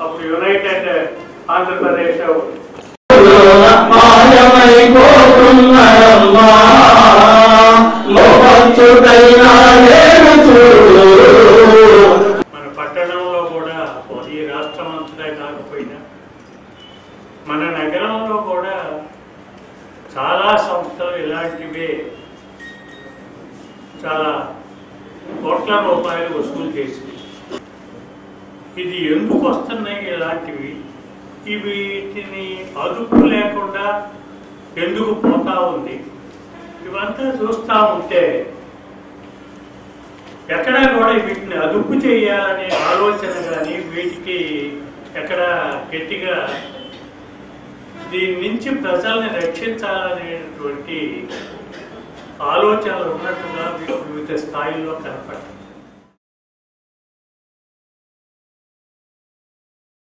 అప్పుడు యునైటెడ్ ఆంధ్రప్రదేశ్ మన పట్టణంలో కూడా ఈ రాష్ట్రం అంతటా కాకపోయినా మన నగరంలో కూడా చాలా సంస్థలు ఇలాంటివే చాలా కోట్ల రూపాయలు వసూలు చేసి ఇది ఎందుకు వస్తున్నాయి ఇలాంటివి? వీటిని అదుపు లేకుండా ఎందుకు పోతా ఉంది? ఇవంతా చూస్తా ఉంటే ఎక్కడా కూడా వీటిని అదుపు చేయాలనే ఆలోచన కానీ వీటికి ఎక్కడ గట్టిగా దీని నుంచి ప్రజల్ని రక్షించాలనేటువంటి ఆలోచనలు ఉన్నట్టుగా వివిధ స్థాయిల్లో కనపడతాయి.